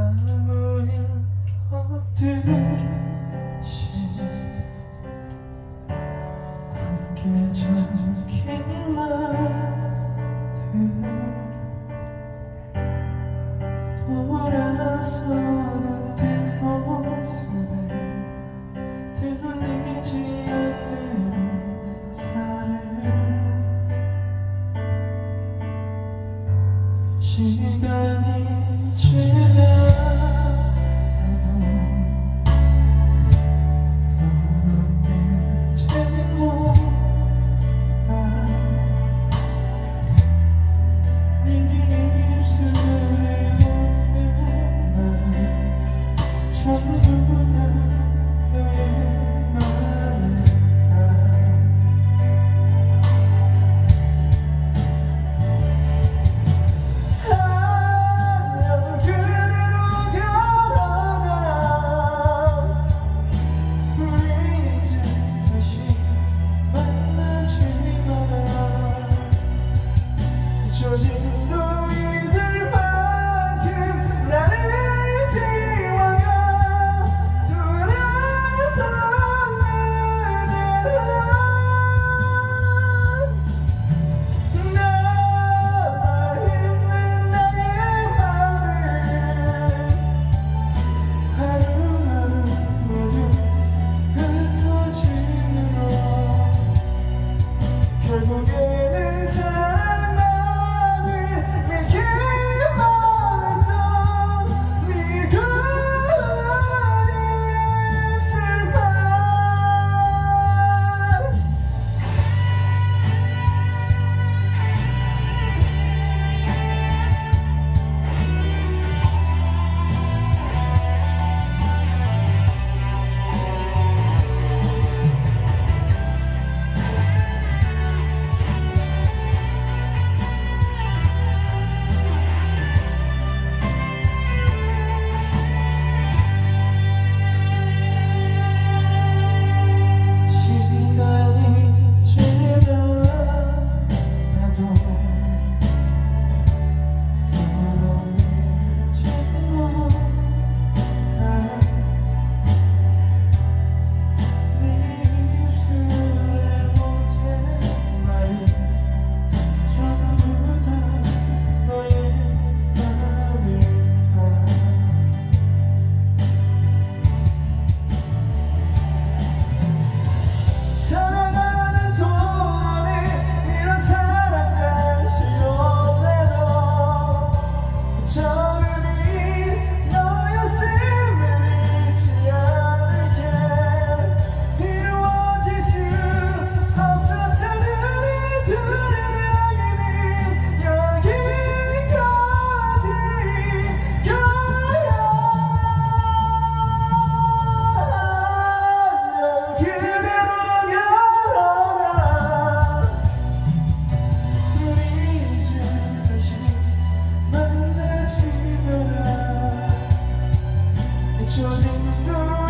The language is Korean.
아무 일 없듯이 굳게 잠긴 말들 돌아서는 뒷모습에 들리지 않는 사랑 시간이 지나 잊혀진다